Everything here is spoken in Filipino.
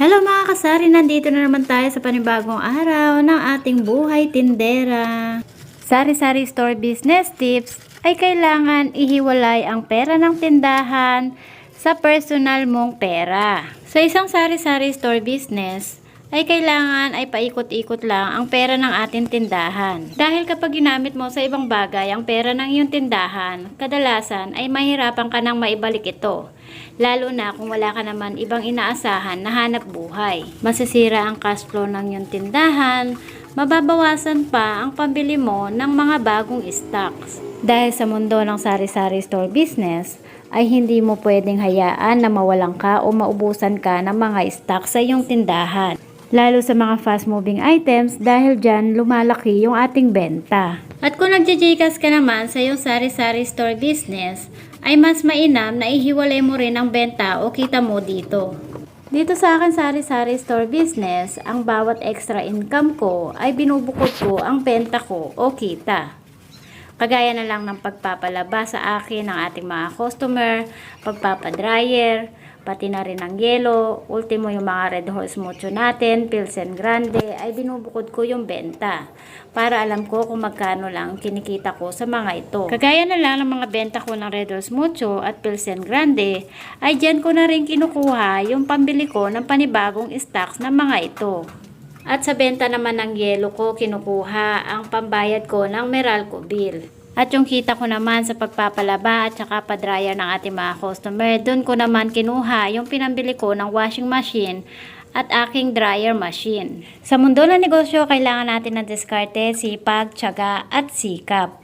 Hello mga kasari, nandito na naman tayo sa panibagong araw ng ating buhay tindera. Sari-sari store business tips ay kailangan ihiwalay ang pera ng tindahan sa personal mong pera. Sa isang sari-sari store business, ay kailangan ay paikot-ikot lang ang pera ng ating tindahan. Dahil kapag ginamit mo sa ibang bagay ang pera ng iyong tindahan, kadalasan ay mahirapan ka nang maibalik ito. Lalo na kung wala ka naman ibang inaasahan na hanap buhay. Masisira ang cash flow ng iyong tindahan, mababawasan pa ang pambili mo ng mga bagong stocks. Dahil sa mundo ng sari-sari store business, ay hindi mo pwedeng hayaan na mawalan ka o maubusan ka ng mga stock sa iyong tindahan. Lalo sa mga fast-moving items dahil dyan lumalaki yung ating benta. At kung nagjajikas ka naman sa iyong sari-sari store business, ay mas mainam na ihiwalay mo rin ang benta o kita mo dito. Dito sa akin sari-sari store business, ang bawat extra income ko ay binubukod ko ang benta ko o kita. Kagaya na lang ng pagpapalaba sa akin ng ating mga customer, pagpapadryer, pati na rin ang yelo, ultimo yung mga Red Horse Mucho natin, Pilsen Grande, ay binubukod ko yung benta para alam ko kung magkano lang kinikita ko sa mga ito. Kagaya na lang ng mga benta ko ng Red Horse Mucho at Pilsen Grande, ay dyan ko na rin kinukuha yung pambili ko ng panibagong stocks ng mga ito. At sa benta naman ng yelo ko, kinukuha ang pambayad ko ng Meralco bill. At yung kita ko naman sa pagpapalaba at saka pa-dryer ng ating mga customer, doon ko naman kinuha yung pinambili ko ng washing machine at aking dryer machine. Sa mundo ng negosyo, kailangan natin ng diskarte, sipag, tiyaga at sikap.